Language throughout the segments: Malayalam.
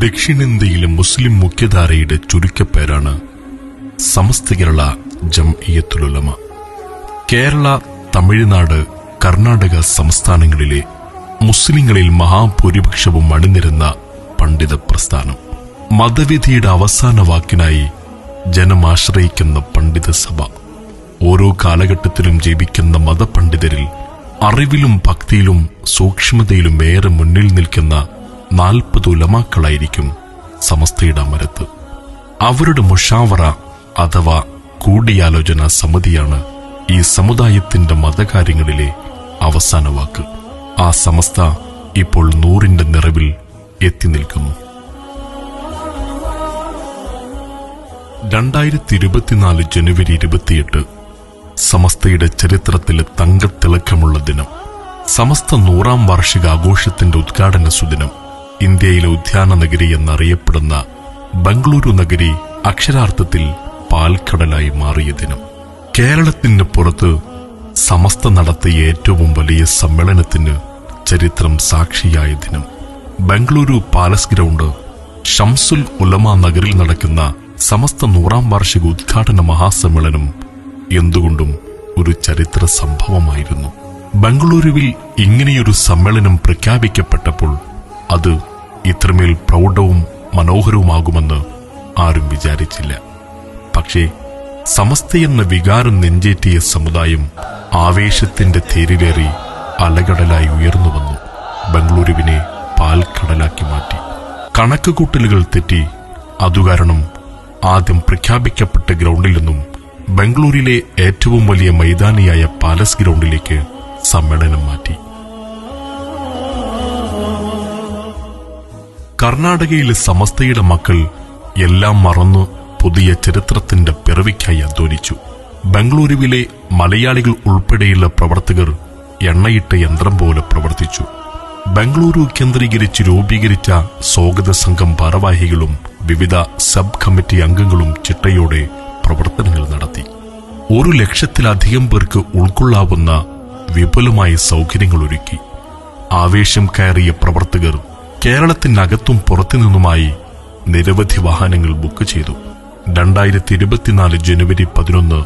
ദക്ഷിണേന്ത്യയിലെ മുസ്ലിം മുഖ്യധാരയുടെ ചുരുക്കപ്പേരാണ് സമസ്ത കേരള ജംഇയത്തുലമ കേരള തമിഴ്നാട് കർണാടക സംസ്ഥാനങ്ങളിലെ മുസ്ലിങ്ങളിൽ മഹാഭൂരിപക്ഷവും അണിനിരുന്ന പണ്ഡിത പ്രസ്ഥാനം മതവിധിയുടെ അവസാന വാക്കിനായി ജനമാശ്രയിക്കുന്ന പണ്ഡിത സഭ ഓരോ കാലഘട്ടത്തിലും ജീവിക്കുന്ന മതപണ്ഡിതരിൽ അറിവിലും ഭക്തിയിലും സൂക്ഷ്മതയിലും ഏറെ മുന്നിൽ നിൽക്കുന്ന നാൽപ്പത് ഉലമാക്കളായിരിക്കും സമസ്തയുടെ അമരത്ത്. അവരുടെ മുഷാവറ അഥവാ കൂടിയാലോചന സമിതിയാണ് ഈ സമുദായത്തിന്റെ മതകാര്യങ്ങളിലെ അവസാന വാക്ക്. ആ സമസ്ത ഇപ്പോൾ നൂറിന്റെ നിറവിൽ എത്തി നിൽക്കുന്നു. രണ്ടായിരത്തി ഇരുപത്തിനാല് ജനുവരി ഇരുപത്തിയെട്ട് സമസ്തയുടെ ചരിത്രത്തിലെ തങ്കത്തിളക്കമുള്ള ദിനം. സമസ്ത നൂറാം വാർഷിക ആഘോഷത്തിന്റെ ഉദ്ഘാടന സുദിനം. ഇന്ത്യയിലെ ഉദ്യാന നഗരി എന്നറിയപ്പെടുന്ന ബംഗളൂരു നഗരി അക്ഷരാർത്ഥത്തിൽ പാൽക്കടലായി മാറിയ ദിനം കേരളത്തിന് പുറത്ത് സമസ്ത നടത്തിയ ഏറ്റവും വലിയ സമ്മേളനത്തിന് ചരിത്രം സാക്ഷിയായ ദിനം ബംഗളൂരു പാലസ് ഗ്രൗണ്ട് ഷംസുൽ ഉലമ നഗറിൽ നടക്കുന്ന സമസ്ത നൂറാം വാർഷിക ഉദ്ഘാടന മഹാസമ്മേളനം എന്തുകൊണ്ടും ഒരു ചരിത്ര സംഭവമായിരുന്നു. ബംഗളൂരുവിൽ ഇങ്ങനെയൊരു സമ്മേളനം പ്രഖ്യാപിക്കപ്പെട്ടപ്പോൾ അത് ഇത്രമേൽ പ്രൗഢവും മനോഹരവുമാകുമെന്ന് ആരും വിചാരിച്ചില്ല. പക്ഷേ സമസ്തയെന്ന വികാരം നെഞ്ചേറ്റിയ സമുദായം ആവേശത്തിന്റെ തേരിലേറി അലകടലായി ഉയർന്നു വന്നു. ബംഗളൂരുവിനെ പാൽക്കടലാക്കി മാറ്റി. കണക്കുകൂട്ടലുകൾ തെറ്റി. അതുകാരണം ആദ്യം പ്രഖ്യാപിക്കപ്പെട്ട ഗ്രൗണ്ടിൽ നിന്നും ബംഗളൂരിലെ ഏറ്റവും വലിയ മൈതാനിയായ പാലസ് ഗ്രൗണ്ടിലേക്ക് സമ്മേളനം മാറ്റി. കർണാടകയിലെ സമസ്തയുടെ മക്കൾ എല്ലാം മറന്നു പുതിയ ചരിത്രത്തിന്റെ പിറവിക്കായി അധ്വാനിച്ചു. ബംഗളൂരുവിലെ മലയാളികൾ ഉൾപ്പെടെയുള്ള പ്രവർത്തകർ എണ്ണയിട്ട യന്ത്രം പോലെ പ്രവർത്തിച്ചു. ബംഗളൂരു കേന്ദ്രീകരിച്ച് രൂപീകരിച്ച സ്വാഗത സംഘം ഭാരവാഹികളും വിവിധ സബ് കമ്മിറ്റി അംഗങ്ങളും ചിട്ടയോടെ പ്രവർത്തനങ്ങൾ നടത്തി. ഒരു ലക്ഷത്തിലധികം പേർക്ക് ഉൾക്കൊള്ളാവുന്ന വിപുലമായ സൗകര്യങ്ങൾ ഒരുക്കി. ആവേശം കയറിയ പ്രവർത്തകർ കേരളത്തിനകത്തും പുറത്തുനിന്നുമായി നിരവധി വാഹനങ്ങൾ ബുക്ക് ചെയ്തു. രണ്ടായിരത്തി ഇരുപത്തിനാല് ജനുവരി പതിനൊന്ന്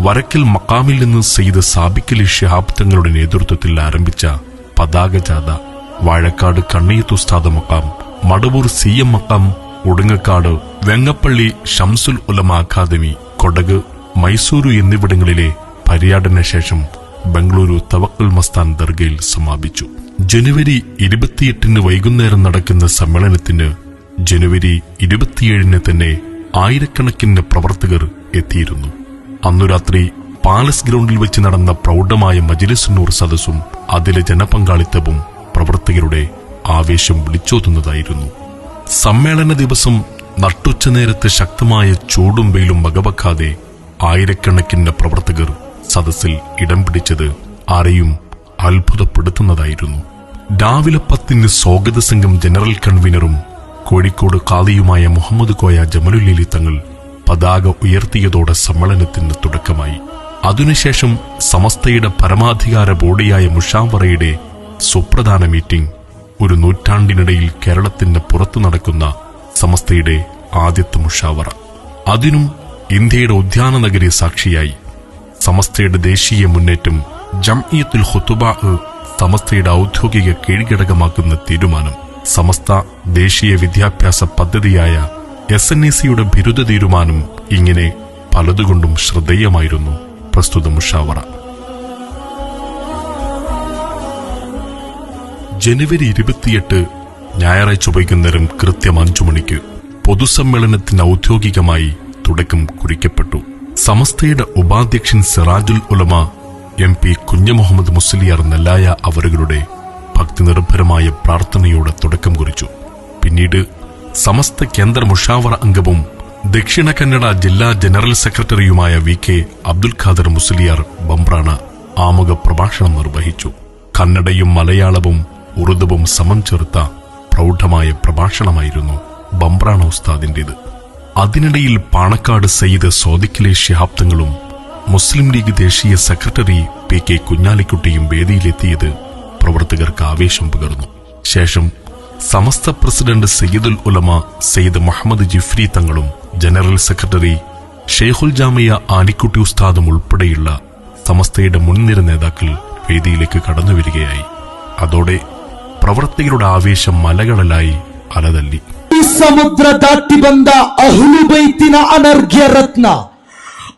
വരക്കൽ മക്കാമിൽ നിന്ന് സെയ്ത് സാബിക്കലി ഷിഹാബ് തങ്ങളുടെ നേതൃത്വത്തിൽ ആരംഭിച്ച പതാക ജാഥ വാഴക്കാട് കണ്ണീത്തുസ്താദ് മക്കാം Madavoor C M Maqam Udungakkad Vengappally Shamsul Ulama academy Kodagu Mysuru എന്നിവിടങ്ങളിലെ പര്യടന ശേഷം ബംഗളൂരു തവക്കൽ മസ്താൻ ദർഗയിൽ സമാപിച്ചു. ജനുവരി ഇരുപത്തിയെട്ടിന് വൈകുന്നേരം നടക്കുന്ന സമ്മേളനത്തിന് ജനുവരി ഇരുപത്തിയേഴിന് തന്നെ ആയിരക്കണക്കിന് പ്രവർത്തകർ എത്തിയിരുന്നു. അന്നു രാത്രി പാലസ് ഗ്രൗണ്ടിൽ വെച്ച് നടന്ന പ്രൗഢമായ മജിലിസുന്നൂർ സദസ്സും അതിലെ ജനപങ്കാളിത്തവും പ്രവർത്തകരുടെ ആവേശം വിളിച്ചോതുന്നതായിരുന്നു. സമ്മേളന ദിവസം നട്ടുച്ച നേരത്തെ ശക്തമായ ചൂടും വെയിലും വകവെക്കാതെ ആയിരക്കണക്കിന് പ്രവർത്തകർ സദസ്സിൽ ഇടം പിടിച്ചത് ആരെയും അത്ഭുതപ്പെടുത്തുന്നതായിരുന്നു. രാവിലെ സ്വാഗത സംഘം ജനറൽ കൺവീനറും കോഴിക്കോട് കാതിയുമായ മുഹമ്മദ് കോയ ജമലുല്ലി തങ്ങൾ പതാക ഉയർത്തിയതോടെ സമ്മേളനത്തിന് തുടക്കമായി. അതിനുശേഷം സമസ്തയുടെ പരമാധികാര ബോഡിയായ മുഷാവറയുടെ സുപ്രധാന മീറ്റിംഗ് ഒരു നൂറ്റാണ്ടിനിടയിൽ കേരളത്തിന്റെ പുറത്തു നടക്കുന്ന സമസ്തയുടെ ആദ്യത്തെ മുഷാവറ. അതിനും ഇന്ത്യയുടെ ഉദ്യാന നഗരി സാക്ഷിയായി സമസ്തയുടെ ദേശീയ മുന്നേറ്റം ജംഇയത്തുൽ ഹുത്തുബ സമസ്തയുടെ ഔദ്യോഗിക കീഴ്ഘടകമാക്കുന്ന തീരുമാനം. സമസ്ത ദേശീയ വിദ്യാഭ്യാസ പദ്ധതിയായ എസ് എൻ എ സിയുടെ ബിരുദ തീരുമാനം ഇങ്ങനെ പലതുകൊണ്ടും ശ്രദ്ധേയമായിരുന്നു. പ്രസ്തുത മുഷാവറ. ജനുവരി ഇരുപത്തിയെട്ട് ഞായറാഴ്ച വൈകുന്നേരം കൃത്യം അഞ്ചു മണിക്ക് പൊതുസമ്മേളനത്തിന് ഔദ്യോഗികമായി തുടക്കം കുറിക്കപ്പെട്ടു. സമസ്തയുടെ ഉപാധ്യക്ഷൻ സിറാജുൽ ഉലമ എം പി കുഞ്ഞമുഹമ്മദ് മുസ്ലിയാർ നെല്ലായ അവരുകളുടെ ഭക്തി നിർഭരമായ പ്രാർത്ഥനയോടെ തുടക്കം കുറിച്ചു. പിന്നീട് സമസ്ത കേന്ദ്ര മുഷാവറ അംഗവും ദക്ഷിണ കന്നഡ ജില്ലാ ജനറൽ സെക്രട്ടറിയുമായ വി കെ അബ്ദുൽ ഖാദർ മുസ്ലിയാർ ബംബ്രാണ ആമുഖ പ്രഭാഷണം നിർവഹിച്ചു. കന്നഡയും മലയാളവും ഉറുദുവും സമം ചേർത്ത പ്രൗഢമായ പ്രഭാഷണമായിരുന്നു ബംബ്രാണ ഉസ്താദിന്റേത്. അതിനിടയിൽ പാണക്കാട് സയ്യിദ് സോദിക്കിലെ ശിഹാബ്ദങ്ങളും മുസ്ലിം ലീഗ് ദേശീയ സെക്രട്ടറി പി കെ കുഞ്ഞാലിക്കുട്ടിയും വേദിയിലെത്തിയത് പ്രവർത്തകർക്ക് ആവേശം പകർന്നു. ശേഷം സമസ്ത പ്രസിഡന്റ് സയ്യിദുൽ ഉലമ സയ്യിദ് മുഹമ്മദ് ജിഫ്രി തങ്ങളും ജനറൽ സെക്രട്ടറി ഷെയ്ഖുൽ ജാമിയ ആലിക്കുട്ടി ഉസ്താദും ഉൾപ്പെടെയുള്ള സമസ്തയുടെ മുൻനിര നേതാക്കൾ വേദിയിലേക്ക് കടന്നുവരികയായി. അതോടെ പ്രവർത്തകരുടെ ആവേശം മലകടലായി അലതല്ലി. ಸಮುದ್ರ ದಾಟಿ ಬಂದ ಅಹುಲು ಬೈತಿನ ಅನರ್ಘ್ಯ ರತ್ನ.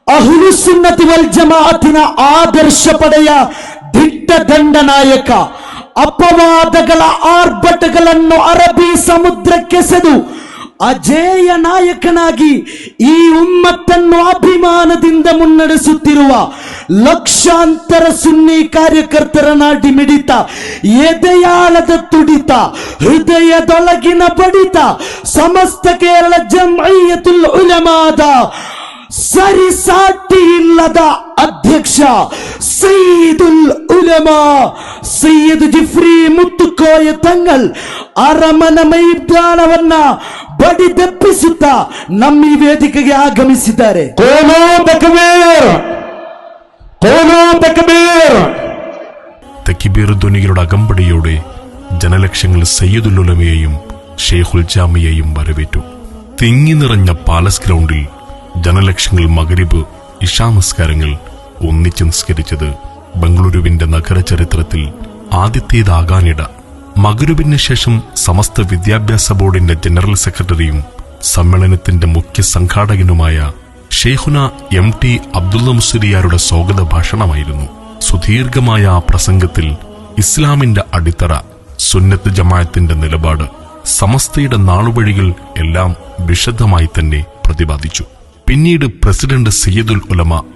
ಅಹುಲು ಸುನ್ನತಿ ವಲ್ ಜಮಾತಿನ ಆದರ್ಶ ಪಡೆಯ ದಿಟ್ಟ ದಂಡನಾಯಕ ಅಪವಾದಗಳ ಆರ್ಭಟಗಳನ್ನು ಅರಬ್ಬಿ ಸಮುದ್ರಕ್ಕೆಸೆದು ಅಜೇಯ ನಾಯಕನಾಗಿ ಈ ಉಮ್ಮತ್ತನ್ನು ಅಭಿಮಾನದಿಂದ ಮುನ್ನಡೆಸುತ್ತಿರುವ ಲಕ್ಷಾಂತರ ಸುನ್ನಿ ಕಾರ್ಯಕರ್ತರ ನಾಡಿ ಮಿಡಿತ, ಎದೆಯಾಳದ ತುಡಿತ, ಹೃದಯದೊಳಗಿನ ಬಡಿತ, ಸಮಸ್ತ ಕೇರಳ ಜಮೈಯತುಲ್ ಉಲಮಾದ ಸರಿಸಾಟಿ ಇಲ್ಲದ ಅಧ್ಯಕ್ಷ ಸೈದುಲ್ ಉಲಮಾ ಸೈಯದ್ ಜಿಫ್ರಿ ಮುತ್ತುಕೋಯ ತಂಗಲ್ ಅರಮನ ಮೈದಾನವನ್ನ ಬಡಿದೆಪ್ಪಿಸುತ್ತಾ ನಮ್ಮ ಈ ವೇದಿಕೆಗೆ ಆಗಮಿಸಿದ್ದಾರೆ ಕೋನೋ ತಕ್ಬೀರ್ ಕೋನೋ ತಕ್ಬೀರ್ തെക്കിബീർ ധ്വനികളുടെ അകമ്പടിയോടെ ജനലക്ഷങ്ങൾ സയ്യിദുൽ ഉലമയെയും ഷെയ്ഖുൽ ജാമിയെയും വരവേറ്റു തിങ്ങി നിറഞ്ഞ പാലസ് ഗ്രൗണ്ടിൽ ജനലക്ഷങ്ങൾ മകരിബ് ഇഷാനമസ്കാരങ്ങൾ ഒന്നിച്ച് നിസ്കരിച്ചത് ബംഗളൂരുവിന്റെ നഗര ചരിത്രത്തിൽ ആദ്യത്തേതാകാനിട. മകരുവിന് ശേഷം സമസ്ത വിദ്യാഭ്യാസ ബോർഡിന്റെ ജനറൽ സെക്രട്ടറിയും സമ്മേളനത്തിന്റെ മുഖ്യ സംഘാടകനുമായ ഷെയ്ഖുന എം ടി അബ്ദുള്ള മുസ്ലിയാരുടെ സ്വാഗത ഭാഷണമായിരുന്നു. സുദീർഘമായ ആ പ്രസംഗത്തിൽ ഇസ്ലാമിന്റെ അടിത്തറ സുന്നത്ത് ജമായത്തിന്റെ നിലപാട് സമസ്തയുടെ നാളുവഴികൾ എല്ലാം വിശദമായി തന്നെ പ്രതിപാദിച്ചു. പിന്നീട് പ്രസിഡന്റ് സയ്യിദുൽ ഉലമ